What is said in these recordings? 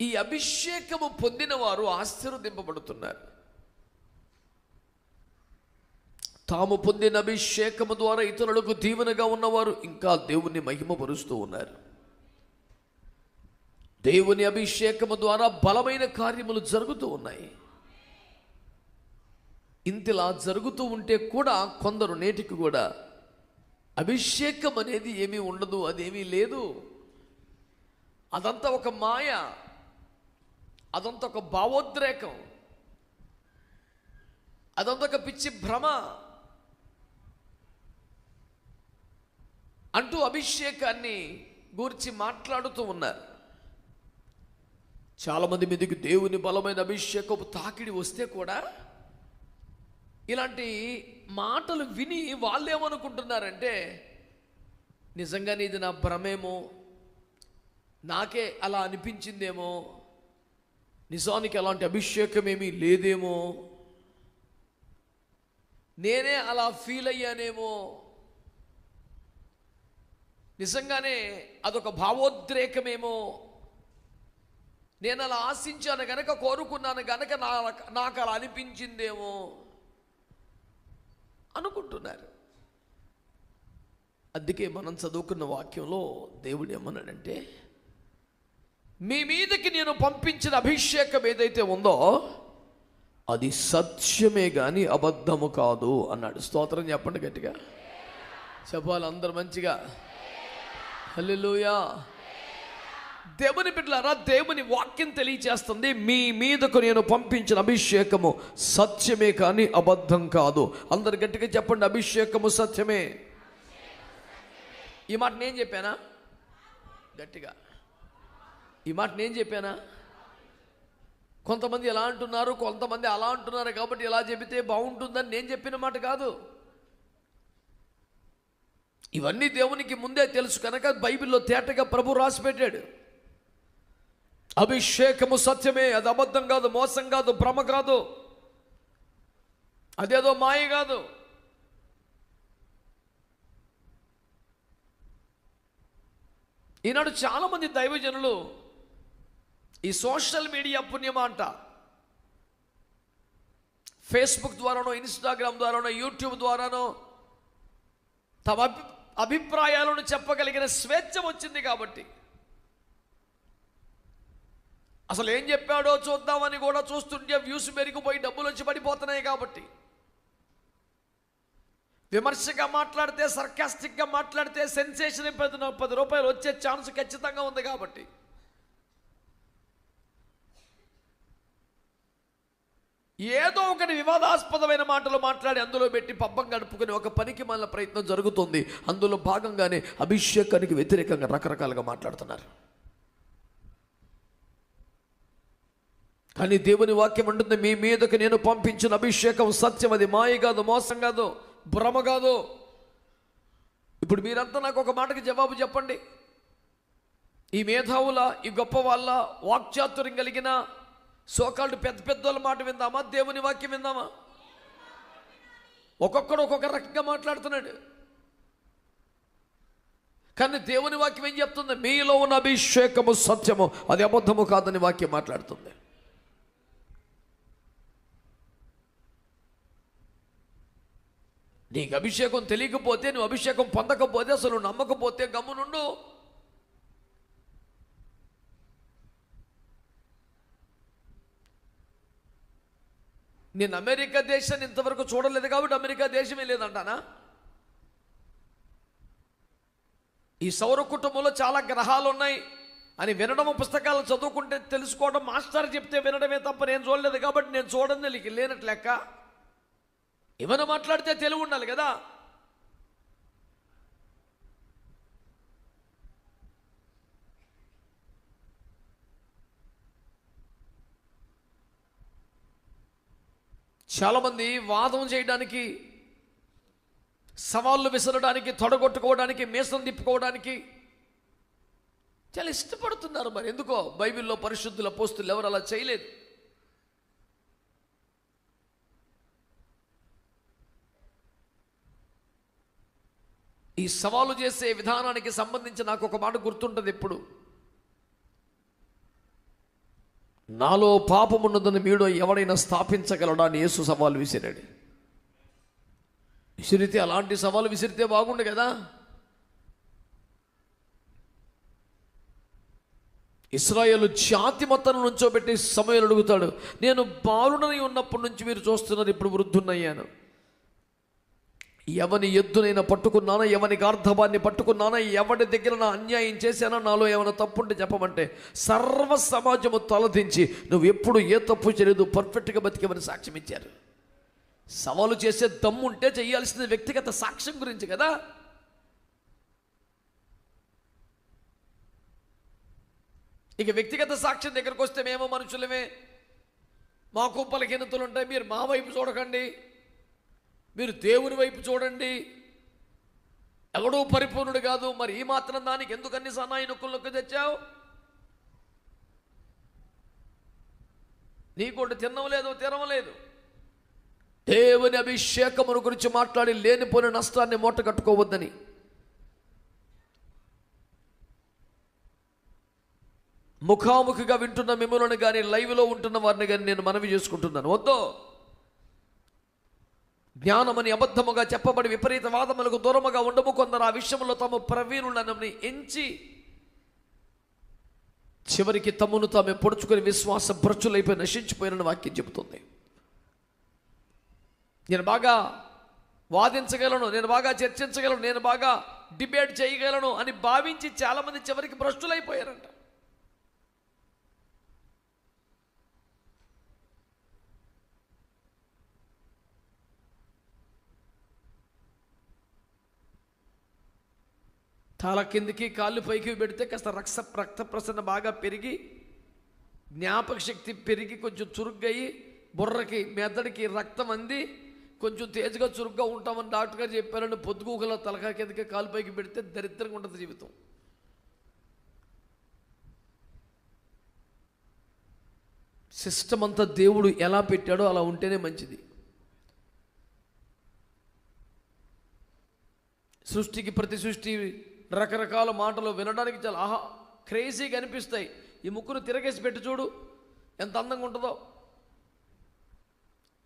ఈ అభిషేకము పొందిన వారు ఆశీర్వదింపబడుతున్నారు. తాము పొందిన అభిషేకము ద్వారా ఇతరులకు దీవెనగా ఉన్నవారు ఇంకా దేవుని మహిమపరుస్తూ ఉన్నారు. దేవుని అభిషేకము ద్వారా బలమైన కార్యములు జరుగుతూ ఉన్నాయి. ఇంతలా జరుగుతూ ఉంటే కూడా కొందరు నేటికి కూడా అభిషేకం అనేది ఏమీ ఉండదు అదేమీ లేదు. అదంతా ఒక మాయ. అదంతా ఒక భావోద్రేకం. అదంతా ఒక పిచ్చి భ్రమ. అంటూ అభిషేకాన్ని గురించి మాట్లాడుతూ ఉన్నారు. చాలామంది మీదకి దేవుని బలమైన అభిషేకపు తాకిడి వస్తే కూడా ఇలాంటి మాటలు విని వాళ్ళేమనుకుంటున్నారంటే నిజంగానే ఇది నా భ్రమేమో? నాకే అలా అనిపించిందేమో? నిజానికి అలాంటి అభిషేకం ఏమీ లేదేమో. నేనే అలా ఫీల్ అయ్యానేమో. నిజంగానే అదొక భావోద్రేకమేమో. నేను అలా ఆశించాను గనక కోరుకున్నాను గనక నా నాకు అలా అనిపించిందేమో అనుకుంటున్నారు. అందుకే మనం చదువుకున్న వాక్యంలో దేవుడు ఏమన్నాడంటే మీ మీదకి నేను పంపించిన అభిషేకం ఏదైతే ఉందో అది సత్యమే కానీ అబద్ధము కాదు అన్నాడు. స్తోత్రం చెప్పండి గట్టిగా. చెప్పాలి అందరు మంచిగా. హల్లెలూయా. దేవుని బిడ్డలారా దేవుని వాక్యం తెలియచేస్తుంది. మీ మీదకు నేను పంపించిన అభిషేకము సత్యమే కానీ అబద్ధం కాదు. అందరు గట్టిగా చెప్పండి అభిషేకము సత్యమే. ఈ మాట నేను చెప్పానా? గట్టిగా. ఈ మాట నేను చెప్పానా? కొంతమంది ఎలా అంటున్నారు కొంతమంది అలా అంటున్నారు కాబట్టి ఇలా చెబితే బాగుంటుందని నేను చెప్పిన మాట కాదు. ఇవన్నీ దేవునికి ముందే తెలుసు కనుక బైబిల్లో తేటగా ప్రభు రాసి పెట్టాడు. అభిషేకము సత్యమే అది అబద్ధం కాదు మోసం కాదు భ్రమ కాదు. అదేదో మాయ కాదు. ఈనాడు చాలామంది దైవజనులు ఈ సోషల్ మీడియా పుణ్యమా అంట. ఫేస్బుక్ ద్వారానో ఇన్స్టాగ్రామ్ ద్వారానో యూట్యూబ్ ద్వారానో తమ అభి అభిప్రాయాలను చెప్పగలిగిన స్వేచ్ఛ వచ్చింది కాబట్టి. అసలు ఏం చెప్పాడో చూద్దామని కూడా చూస్తుంటే వ్యూస్ పెరిగిపోయి డబ్బులు వచ్చి పడిపోతున్నాయి కాబట్టి. విమర్శగా మాట్లాడితే సర్కాస్టిక్గా మాట్లాడితే సెన్సేషన్ పది పది రూపాయలు వచ్చే ఛాన్స్ ఖచ్చితంగా ఉంది కాబట్టి. ఏదో ఒకటి వివాదాస్పదమైన మాటలు మాట్లాడి అందులో పెట్టి పబ్బం గడుపుకుని ఒక పనికి మన ప్రయత్నం జరుగుతుంది. అందులో భాగంగానే అభిషేకానికి వ్యతిరేకంగా రకరకాలుగా మాట్లాడుతున్నారు. కానీ దేవుని వాక్యం ఉంటుంది మీ మీదకు నేను పంపించిన అభిషేకం సత్యం. అది మాయ కాదు మోసం కాదు భ్రమ కాదు. ఇప్పుడు మీరంతా నాకు ఒక మాటకి జవాబు చెప్పండి. ఈ మేధావుల ఈ గొప్ప వాళ్ళ వాక్చాతుర్యం కలిగిన సోకాళ్ళు పెద్ద పెద్దోళ్ళ మాట విందామా? దేవుని వాక్యం విందామా? ఒక్కొక్కడు ఒక్కొక్క రకంగా మాట్లాడుతున్నాడు. కానీ దేవుని వాక్యం ఏం చెప్తుంది? మీలో ఉన్న అభిషేకము సత్యము. అది అబద్ధము కాదని వాక్యం మాట్లాడుతుంది. నీకు అభిషేకం తెలియకపోతే నువ్వు అభిషేకం పొందకపోతే అసలు నమ్మకపోతే గమ్మునుండు. నేను అమెరికా దేశాన్ని ఇంతవరకు చూడలేదు కాబట్టి అమెరికా దేశమే లేదంటానా? ఈ సౌర కుటుంబంలో చాలా గ్రహాలు ఉన్నాయి అని వినడం పుస్తకాలు చదువుకుంటే తెలుసుకోవడం మాస్టర్ చెప్తే వినడమే తప్ప నేను చూడలేదు కాబట్టి నేను చూడండి నీకు లెక్క. ఏమైనా మాట్లాడితే తెలివి ఉండాలి కదా? చాలామంది వాదం చేయడానికి సవాళ్ళు విసరడానికి తొడగొట్టుకోవడానికి మీసం తిప్పుకోవడానికి చాలా ఇష్టపడుతున్నారు మరి. ఎందుకో? బైబిల్లో పరిశుద్ధుల పోస్తులు ఎవరు అలా చేయలేదు. ఈ సవాలు చేసే విధానానికి సంబంధించి నాకు ఒక మాట గుర్తుంటుంది ఎప్పుడు. నాలో పాపమున్నదని మీడో ఎవడైనా స్థాపించగలడా అని యేసు సవాలు విసిరాడు. విసిరితే అలాంటి సవాలు విసిరితే బాగుండు కదా? ఇస్రాయేల్ జాతి మొత్తం నుంచోబెట్టి సమయాలు అడుగుతాడు నేను బాలుడని ఉన్నప్పటి నుంచి మీరు చూస్తున్నారు ఇప్పుడు వృద్ధున్నయ్యాను ఎవని ఎద్దునైనా పట్టుకున్నానా ఎవని గార్ధవాన్ని పట్టుకున్నానో ఎవడి దగ్గర నా అన్యాయం చేశానో నాలో ఏమైనా తప్పుంటే చెప్పమంటే సర్వ సమాజము తలదించి నువ్వు ఎప్పుడు ఏ తప్పు చేయలేదు పర్ఫెక్ట్గా బతికేమని సాక్ష్యం ఇచ్చారు. సవాలు చేసే దమ్ముంటే చేయాల్సిన వ్యక్తిగత సాక్ష్యం గురించి కదా. ఇక వ్యక్తిగత సాక్ష్యం దగ్గరకు వస్తే మేము మనుషులమే. మాకు బలహీనతలు ఉంటాయి మీరు మా వైపు చూడకండి. మీరు దేవుని వైపు చూడండి. ఎవడూ పరిపూర్ణుడు కాదు. మరి ఈ మాత్రం దానికి ఎందుకు అన్ని సన్నాయి నొక్కుల్లోకి తెచ్చావు? నీకోటి తినవలేదు తినవలేదు దేవుని అభిషేకమును గురించి మాట్లాడి లేనిపోయిన నష్టాన్ని మూట కట్టుకోవద్దని. ముఖాముఖిగా వింటున్న మిమ్మల్ని కానీ లైవ్లో ఉంటున్న వారిని కానీ నేను మనవి చేసుకుంటున్నాను. వద్దు. జ్ఞానమని అబద్ధముగా చెప్పబడి విపరీత వాదములకు దూరముగా ఉండము. కొందరు ఆ విషయంలో తమ ప్రవీణులను ఎంచి చివరికి తమను తాము పొడుచుకొని విశ్వాస భ్రచులైపోయి నశించిపోయిన వాక్యం చెబుతుంది. నేను బాగా వాదించగలను నేను బాగా చర్చించగలను నేను బాగా డిబేట్ చేయగలను అని భావించి చాలామంది చివరికి భ్రష్టులైపోయారంట. తల కిందికి కాళ్ళు పైకి పెడితే కాస్త రక్త రక్త ప్రసరణ బాగా పెరిగి జ్ఞాపక శక్తి పెరిగి కొంచెం చురుగ్గయి బుర్రకి మెదడికి రక్తం అంది కొంచెం తేజగా చురుగ్గా ఉంటామని డాక్టర్ గారు చెప్పారని పొద్దుగూకలో తలకా కిందకి కాలు పైకి పెడితే దరిద్రంగా ఉంటుంది జీవితం. సిస్టమ్ అంతా దేవుడు ఎలా పెట్టాడో అలా ఉంటేనే మంచిది. సృష్టికి ప్రతి సృష్టి రకరకాల మాటలు వినడానికి చాలా ఆహా క్రేజీగా అనిపిస్తాయి. ఈ ముక్కును తిరగేసి పెట్టి చూడు ఎంత అందంగా ఉంటుందో.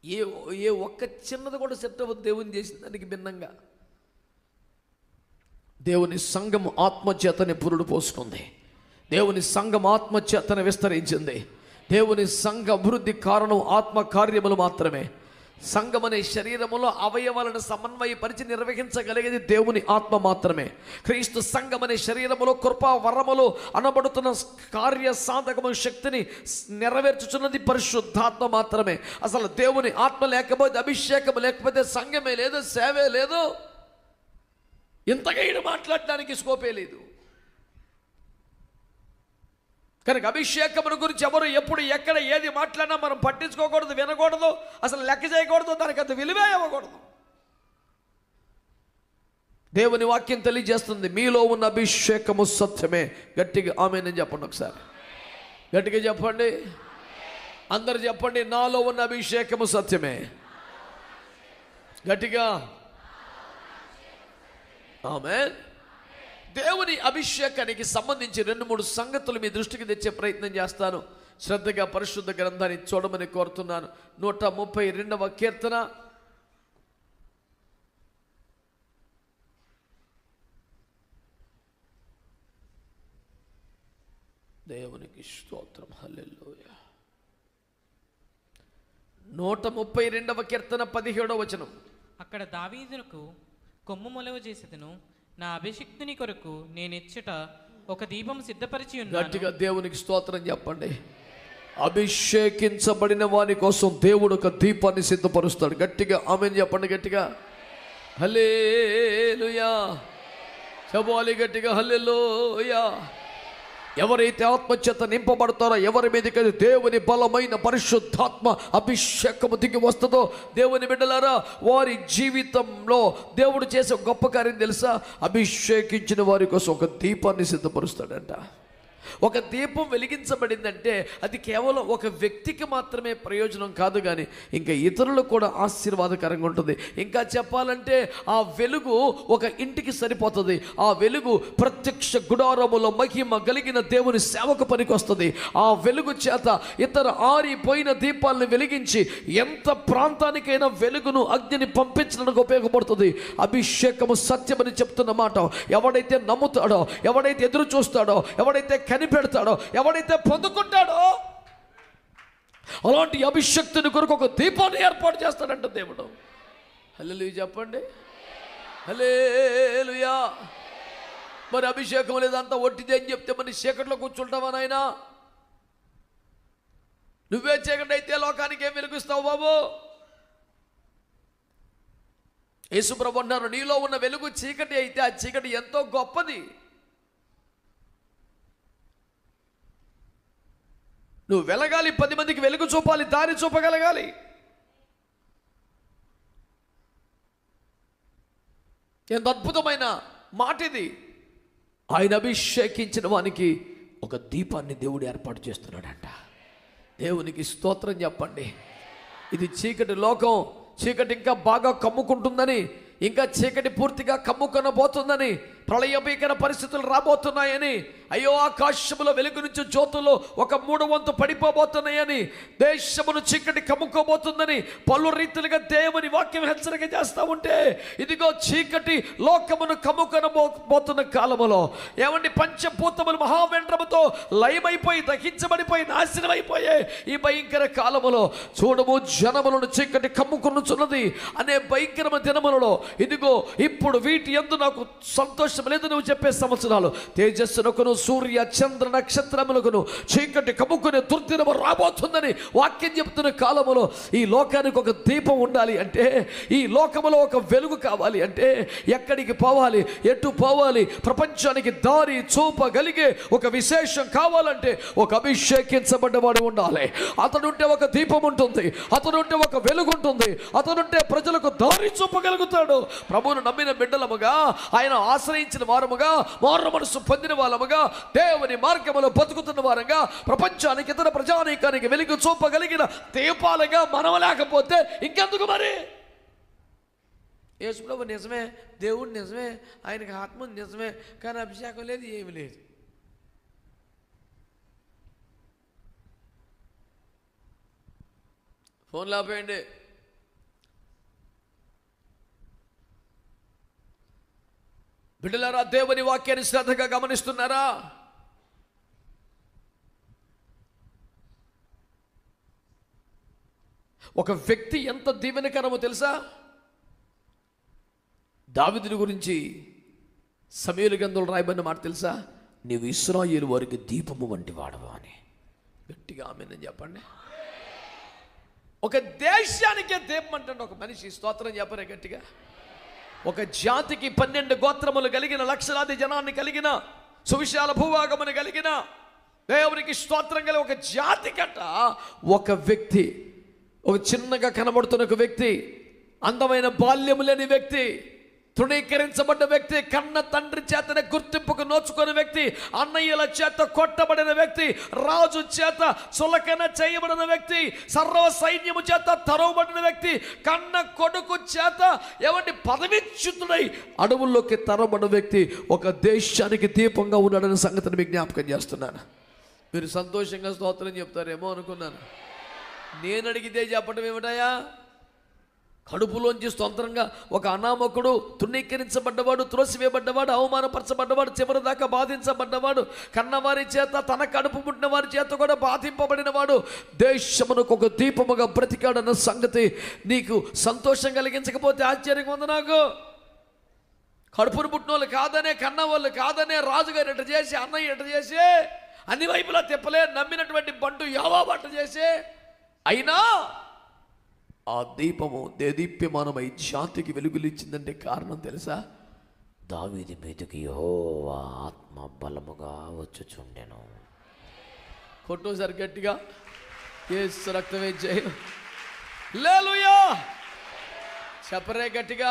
ఏ ఏ ఒక్క చిన్నది కూడా సెట్ అవ్వదు దేవుని చేసిన దానికి భిన్నంగా. దేవుని సంఘం ఆత్మచేతని పురుడు పోసుకుంది. దేవుని సంఘం ఆత్మచేతన విస్తరించింది. దేవుని సంఘ అభివృద్ధి కారణం ఆత్మ కార్యములు మాత్రమే. సంఘం అనే శరీరములో అవయవాలను సమన్వయపరిచి నిర్వహించగలిగేది దేవుని ఆత్మ మాత్రమే. క్రీస్తు సంఘం అనే శరీరములో కృపా వరములు అనబడుతున్న కార్య సాధకము శక్తిని నెరవేర్చుచున్నది పరిశుద్ధాత్మ మాత్రమే. అసలు దేవుని ఆత్మ లేకపోతే అభిషేకం లేకపోతే సంఘమే లేదు సేవే లేదు. ఇంతగా ఈయన మాట్లాడడానికి స్కోపే లేదు. కనుక అభిషేకమును గురించి ఎవరు ఎప్పుడు ఎక్కడ ఏది మాట్లాడినా మనం పట్టించుకోకూడదు వినకూడదు అసలు లెక్క చేయకూడదు దానికి అంత విలువే ఇవ్వకూడదు. దేవుని వాక్యం తెలియజేస్తుంది మీలో ఉన్న అభిషేకము సత్యమే. గట్టిగా ఆమె నేను చెప్పండి ఒకసారి. గట్టిగా చెప్పండి. అందరు చెప్పండి నాలో ఉన్న అభిషేకము సత్యమే. గట్టిగా. ఆమె దేవుని అభిషేకానికి సంబంధించి రెండు మూడు సంగతులు మీ దృష్టికి తెచ్చే ప్రయత్నం చేస్తాను. శ్రద్ధగా పరిశుద్ధ గ్రంథాన్ని చూడమని కోరుతున్నాను. నూట ముప్పై రెండవ కీర్తన. దేవునికి స్తోత్రం. హల్లెల్లోయ నూట ముప్పై రెండవ కీర్తన పదిహేడవ వచనం. అక్కడ దావీదునకు కొమ్ము మొలవ చేసేదను. నా అభిషిక్తుని కొరకు నేనెచ్చట ఒక దీపం సిద్ధపరిచి ఉన్నాను. గట్టిగా దేవునికి స్తోత్రం చెప్పండి. అభిషేకించబడిన వాని కోసం దేవుడు ఒక దీపాన్ని సిద్ధపరుస్తాడు. గట్టిగా ఆమె చెప్పండి గట్టిగా. హల్లేలుయా. చెప్పాలి గట్టిగా హల్లెలూయా. ఎవరైతే ఆత్మచేత నింపబడతారో ఎవరి మీదకి దేవుని బలమైన పరిశుద్ధాత్మ అభిషేకము దిగి వస్తుందో దేవుని బిడ్డలారా వారి జీవితంలో దేవుడు చేసే గొప్ప కార్యం తెలుసా? అభిషేకించిన వారి కోసం ఒక దీపాన్ని సిద్ధపరుస్తాడంట. ఒక దీపం వెలిగించబడిందంటే అది కేవలం ఒక వ్యక్తికి మాత్రమే ప్రయోజనం కాదు కానీ ఇంకా ఇతరులకు కూడా ఆశీర్వాదకరంగా ఉంటుంది. ఇంకా చెప్పాలంటే ఆ వెలుగు ఒక ఇంటికి సరిపోతుంది. ఆ వెలుగు ప్రత్యక్ష గుడారములో మహిమ కలిగిన దేవుని సేవకు పనికి వస్తుంది ఆ వెలుగు చేత ఇతర ఆరిపోయిన దీపాలను వెలిగించి ఎంత ప్రాంతానికైనా వెలుగును అగ్నిని పంపించడానికి ఉపయోగపడుతుంది. అభిషేకము సత్యమని చెప్తున్న మాట ఎవడైతే నమ్ముతాడో ఎవడైతే ఎదురు చూస్తాడో ఎవడైతే కనిపెడతాడో ఎవడైతే పొందుకుంటాడో అలాంటి అభిషక్తుని కొరకు ఒక దీపాన్ని ఏర్పాటు చేస్తాడంట దేవుడు. హలో చెప్పండి. హలేలుయా మరి అభిషేకం లేదంతా ఒట్టిదే అని చెప్తే మరి చీకట్లో కూర్చుంటావా నాయనా? నువ్వే చీకటి అయితే లోకానికి ఏం వెలుగుస్తావు బాబు? యేసుప్రభు అన్నారు నీలో ఉన్న వెలుగు చీకటి అయితే ఆ చీకటి ఎంతో గొప్పది. నువ్వు వెలగాలి పది మందికి వెలుగు చూపాలి దారి చూపగలగాలి. ఎంత అద్భుతమైన మాట ఇది. ఆయన అభిషేకించిన వానికి ఒక దీపాన్ని దేవుడు ఏర్పాటు చేస్తున్నాడంట. దేవునికి స్తోత్రం చెప్పండి. ఇది చీకటి లోకం చీకటి ఇంకా బాగా కమ్ముకుంటుందని ఇంకా చీకటి పూర్తిగా కమ్ముకొనబోతుందని ప్రళయభీకర పరిస్థితులు రాబోతున్నాయని అయ్యో ఆకాశములో వెలుగు నుంచి జ్యోతులు ఒక మూడు వంతు పడిపోబోతున్నాయని దేశమును చీకటి కమ్ముకోబోతుందని పలు రీతిలుగా దేవుని వాక్యం హెచ్చరిక చేస్తా ఉంటే ఇదిగో చీకటి లోకమును కమ్ముకొనబోతున్న కాలములో ఏమండి పంచభూతములు మహావెండ్రముతో లయమైపోయి దహించబడిపోయి నాశనమైపోయే ఈ భయంకర కాలములో చూడము జనములను చీకటి కమ్ముకొనుచున్నది అనే భయంకరమైన దినములలో ఇదిగో ఇప్పుడు వీటి ఎందు నాకు సంతోషం లేదు నువ్వు చెప్పే సంవత్సరాలు. తేజస్సునకును సూర్య చంద్ర నక్షత్రములకును చీకటి కమ్ముకునే దుర్దినము రాబోతుందని వాక్యం చెప్తున్న కాలములో ఈ లోకానికి ఒక దీపం ఉండాలి అంటే ఈ లోకములో ఒక వెలుగు కావాలి అంటే ఎక్కడికి పోవాలి ఎటు పోవాలి ప్రపంచానికి దారి చూపగలిగే ఒక విశేషం కావాలంటే ఒక అభిషేకించబడ్డవాడు ఉండాలి. అతనుంటే ఒక దీపం ఉంటుంది అతనుంటే ఒక వెలుగు ఉంటుంది అతనుంటే ప్రజలకు దారి చూపగలుగుతాడు. ప్రభువును నమ్మిన బిడ్డలముగా ఆయన ఆశ్రయించిన వారముగా మారు మనసు పొందిన వాళ్ళముగా దేవుని మార్గములో బతుకుతున్న వారంగా ప్రపంచానికి ఇతర ప్రజానీకానికి వెలుగు చూపగలిగిన దీపాలుగా మనం లేకపోతే ఇంకెందుకు మరి? యేసుప్రభు నిజమే దేవుడు నిజమే ఆయనకి ఆత్మ నిజమే కానీ అభిషేకం లేదు ఏమి లేదు. ఫోన్ లాపేయండి. బిడ్డలారా దేవుని వాక్యాన్ని శ్రద్ధగా గమనిస్తున్నారా? ఒక వ్యక్తి ఎంత దీవెనకరమో తెలుసా? దావిదుని గురించి సమీర గంధులు రాయబడిన మాట తెలుసా? నీవు ఇస్రాయేలు వారికి దీపము వంటి వాడవు అని. గట్టిగా ఆమెనని చెప్పండి. ఒక దేశానికే దీపం అంటే ఒక మనిషి. స్తోత్రం చెప్పరే గట్టిగా. ఒక జాతికి పన్నెండు గోత్రములు కలిగిన లక్షలాది జనాన్ని కలిగిన సువిశాల భూభాగమును కలిగిన దేవునికి స్తోత్రం కలిగిన ఒక జాతికట ఒక వ్యక్తి ఒక చిన్నగా కనబడుతున్న ఒక వ్యక్తి అందమైన బాల్యము లేని వ్యక్తి తృణీకరించబడ్డ వ్యక్తి కన్న తండ్రి చేతనే గుర్తింపుకు నోచుకున్న వ్యక్తి అన్నయ్యల చేత కొట్టబడిన వ్యక్తి రాజు చేత చులకన చేయబడిన వ్యక్తి సర్వ సైన్యము చేత తరవబడిన వ్యక్తి కన్న కొడుకు చేత ఎవరి పదవిచ్యుతుడై అడవుల్లోకి తరవబడిన వ్యక్తి ఒక దేశానికి దీపంగా ఉన్నాడనే సంగతిని మీకు జ్ఞాపకం చేస్తున్నాను. మీరు సంతోషంగా స్తోత్రం చెప్తారేమో అనుకున్నాను. నేను అడిగితే చెప్పడం ఏమిటయా కడుపులోంచి స్వంతంగా ఒక అనామకుడు తృణీకరించబడ్డవాడు త్రోసివేయబడ్డవాడు అవమానపరచబడ్డవాడు చివరి దాకా బాధించబడ్డవాడు కన్నవారి చేత తన కడుపు పుట్టిన వారి చేత కూడా బాధింపబడినవాడు. దేశమునకు ఒక దీపముగా బ్రతికాడన్న సంగతి నీకు సంతోషం కలిగించకపోతే ఆశ్చర్యంగా ఉంది నాకు. కడుపును పుట్టిన వాళ్ళు కాదనే కన్నవాళ్ళు కాదనే రాజుగారు ఎట చేసి అన్నయ్య ఎట చేసి అన్ని వైపులా తిప్పలే నమ్మినటువంటి బంటు యావా బట్ట చేసి అయినా ఆ దీపము దేదీప్యమానమై జాతికి వెలుగులిచ్చిందంటే కారణం తెలుసా? దావీది మీదకి యెహోవా ఆత్మ బలముగా వచ్చుచుండెను. కొట్టోసారి గట్టిగా. ఏసు రక్తమే జయ లేలుయా! చెప్పరే గట్టిగా.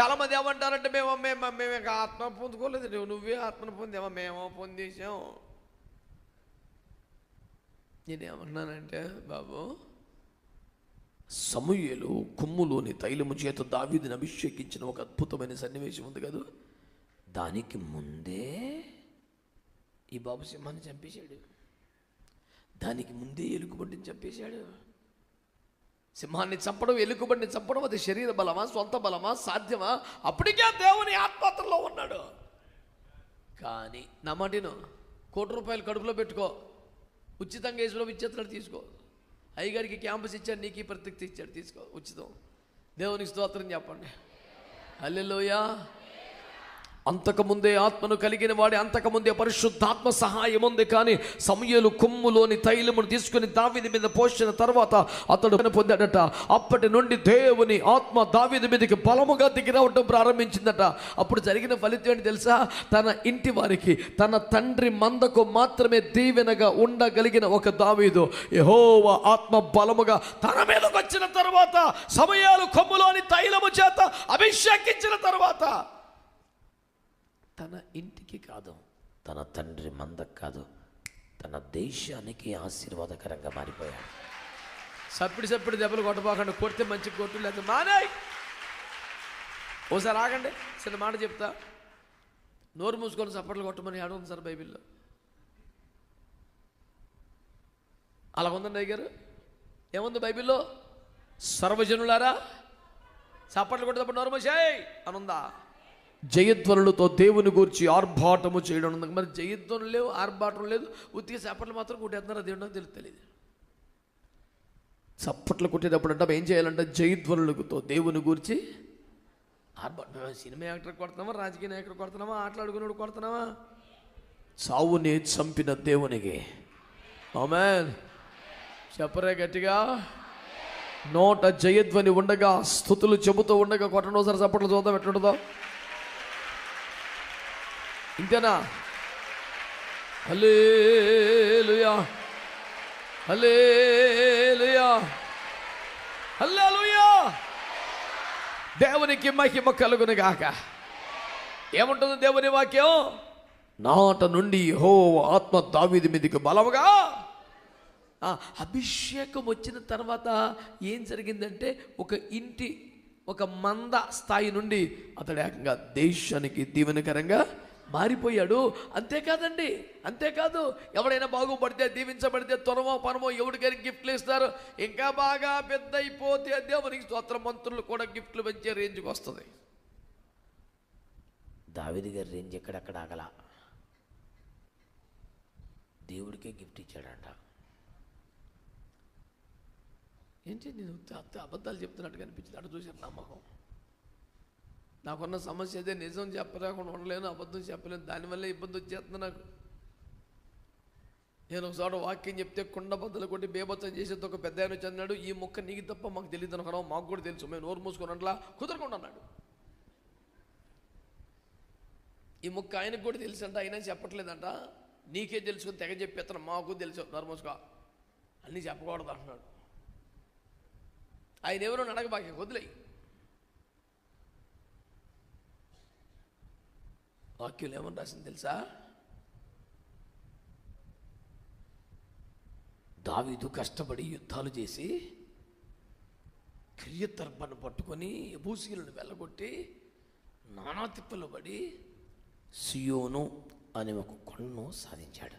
చాలా మంది ఏమంటారంటే మేము మేము మేము ఇంకా ఆత్మ పొందుకోలేదు. నువ్వు నువ్వే ఆత్మను పొందేమో మేమో పొందేసాం నేనేమన్నానంటే బాబు సమూయేలు కుమ్ములోని తైలము చేత దావీదిని అభిషేకించిన ఒక అద్భుతమైన సన్నివేశం ఉంది కదా. దానికి ముందే ఈ బాబు సింహాన్ని చంపేశాడు. దానికి ముందే ఎలుకబడిని చంపేశాడు. సింహాన్ని చంపడం ఎలుకబడిని చంపడం అది శరీర బలమా సొంత బలమా సాధ్యమా? అప్పటికే దేవుని ఆత్మహత్యలో ఉన్నాడు. కానీ నా కోటి రూపాయలు కడుపులో పెట్టుకో. ఉచితంగా వేసులో ఇచ్చేస్తున్నాడు తీసుకో. అయ్యగారికి క్యాంపస్ ఇచ్చాడు నీకు ఈ ప్రత్యక్ష ఇచ్చాడు. తీసుకో ఉచితం. దేవునికి స్తోత్రం చెప్పండి. అల్లెలోయా అంతకుముందే ఆత్మను కలిగిన వాడి అంతకుముందే పరిశుద్ధాత్మ సహాయం ఉంది. కానీ సమయలు కొమ్ములోని తైలమును తీసుకుని దావిది మీద పోసిన తర్వాత అతడు పొందాడట. అప్పటి నుండి దేవుని ఆత్మ దావిది మీదకి బలముగా దిగి రావడం ప్రారంభించిందట. అప్పుడు జరిగిన ఫలితం ఏంటి తెలుసా? తన ఇంటి వారికి తన తండ్రి మందకు మాత్రమే దీవెనగా ఉండగలిగిన ఒక దావీదు. యహోవ ఆత్మ బలముగా తన మీదకి వచ్చిన తర్వాత సమయాలు కొమ్ములోని తైలము చేత అభిషేకించిన తర్వాత తన ఇంటికి కాదు. తన తండ్రి మందకు కాదు. తన దేశానికి ఆశీర్వాదకరంగా మారిపోయాడు. సప్పిడి సప్పిడి దెబ్బలు కొట్టపోకండి కొడితే మంచి కొట్టు లేదా మానాయ్ ఓసారి ఆగండి. చిన్న మాట చెప్తా. నోరు మూసుకొని సప్పట్లు కొట్టమని ఆడ ఉంది సార్ బైబిల్లో. అలా ఉందండి అయ్య గారు ఏముంది బైబిల్లో? సర్వజనులారా? చప్పట్లు కొట్టేటప్పుడు నోరు మూసాయ్ అని ఉందా జయధ్వనులతో దేవుని గూర్చి ఆర్భాటము చేయడం మరి జయధ్వనులు లేవు ఆర్భాటం లేదు. ఉత్తిగా చప్పట్లు మాత్రం కొట్టేస్తున్నారు. అది ఏంటో తెలియదు తెలియదు. చప్పట్లు కొట్టేటప్పుడు అంటే ఏం చేయాలంటే జయధ్వనులతో దేవుని గురించి ఆర్భాటం. సినిమా యాక్టర్ కొడుతున్నామా రాజకీయ నాయకుడు కొడుతున్నామా ఆటలాడుకున్నాడు కొడుతున్నామా చావుని చంపిన దేవునికి. ఆమె చెప్పరే గట్టిగా. నోట జయధ్వని ఉండగా స్థుతులు చెబుతూ ఉండగా కొట్టడం ఒకసారి చప్పట్లు చూద్దాం ఎట్లుంటుందో. ఇంతేనా? హల్లేలుయా. హల్లేలుయా. దేవునికి మహిమ కలుగును గాక. ఏముంటుంది దేవుని వాక్యం? నాట నుండి హో ఆత్మ దావిది మీదకి బలముగా. ఆ, అభిషేకం వచ్చిన తర్వాత ఏం జరిగిందంటే ఒక ఇంటి ఒక మంద స్థాయి నుండి అతడు ఏకంగా దేశానికి దీవెనకరంగా మారిపోయాడు. అంతేకాదండి అంతేకాదు ఎవడైనా బాగుపడితే దీవించబడితే త్వరమో పనమో ఎవరికైనా గిఫ్ట్లు ఇస్తారు. ఇంకా బాగా పెద్ద అయిపోతే దేవునికి స్తోత్ర మంత్రులు కూడా గిఫ్ట్లు పెంచే రేంజ్కి వస్తుంది. దావిది గారి రేంజ్ ఎక్కడెక్కడ ఆగల? దేవుడికే గిఫ్ట్ ఇచ్చాడంట. ఏంటి నేను అబద్ధాలు చెప్తున్నట్టు కనిపించింది అటు చూసాను నమ్మకం నాకున్న సమస్య అదే నిజం చెప్పలేకుండా ఉండలేను అబద్ధం చెప్పలేను. దానివల్ల ఇబ్బంది వచ్చేస్తుంది నాకు. నేను ఒకసారి వాక్యం చెప్తే కుండ బద్దలు కొట్టి బేబత్సం చేసేది ఒక పెద్ద ఆయన వచ్చి అన్నాడు ఈ మొక్క నీకు తప్ప మాకు తెలియదు అనుకున్నావు మాకు కూడా తెలుసు. మేము నోరు మూసుకొని అట్లా కుదరకుండా అన్నాడు. ఈ మొక్క ఆయనకు కూడా తెలుసు అంట ఆయన చెప్పట్లేదంట. నీకే తెలుసుకుని తెగ చెప్పేస్తాను మాకు తెలుసు నోరు మూసుకో. అన్నీ చెప్పకూడదు అంటున్నాడు. ఆయన ఎవరో నడకబాకి వదిలేయి. వాక్యం ఏమని రాసింది తెలుసా? దావీదు కష్టపడి యుద్ధాలు చేసి క్రియతర్పను పట్టుకొని ఎబూసీలను వెళ్ళగొట్టి నానా తిప్పలు పడి సియోను అనే ఒక కొండను సాధించాడు.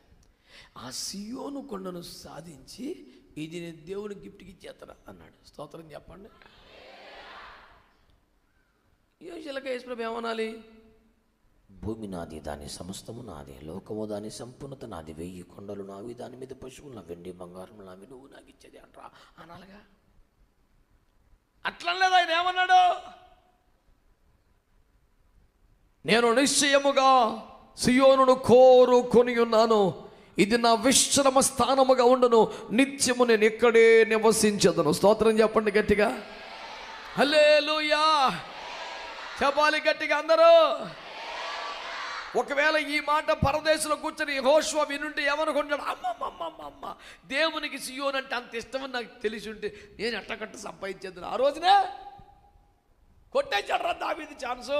ఆ సియోను కొండను సాధించి ఇది నేను దేవుని గిఫ్ట్కి ఇచ్చేస్తాను అన్నాడు. స్తోత్రం చెప్పండి. యోశలక యేసుప్రభు ఏమనాలి? భూమి నాది దాని సమస్తము నాది. లోకము దాని సంపూర్ణత నాది. వెయ్యి కొండలు నావి దాని మీద పశువులు నా వెండి బంగారం నావి. నువ్వు నాకు ఇచ్చేది అంటరా అనాలిగా. అట్లనలేదు ఆయన ఏమన్నాడు? నేను నిశ్చయముగా సియోనును కోరుకొని ఉన్నాను. ఇది నా విశ్రమ స్థానముగా ఉండను. నిత్యము నేను ఇక్కడే నివసించదను. స్తోత్రం చెప్పండి గట్టిగా. హల్లెలూయా. చెప్పాలి గట్టిగా అందరూ. ఒకవేళ ఈ మాట పరదేశంలో కూర్చొని హోష్వ వినుంటే ఏమనుకుంటాడు? అమ్మమ్మమ్మమ్మ దేవునికి సియోన్ అంటే అంత ఇష్టమని నాకు తెలిసి ఉంటే నేను ఎట్టకట్ట సంపాదించేది ఆ రోజునే కొట్టేశాడు రా దావీది ఛాన్సు.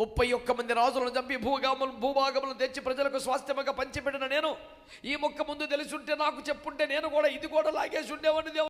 ముప్పై ఒక్క మంది రాజులను చంపి భూగాములు భూభాగములను తెచ్చి ప్రజలకు స్వాస్థ్యముగా పంచిపెట్టిన నేను. ఈ మొక్క ముందు తెలిసి ఉంటే నాకు చెప్పుంటే నేను కూడా ఇది కూడా లాగేసి ఉండేవాడిని దేవుడు.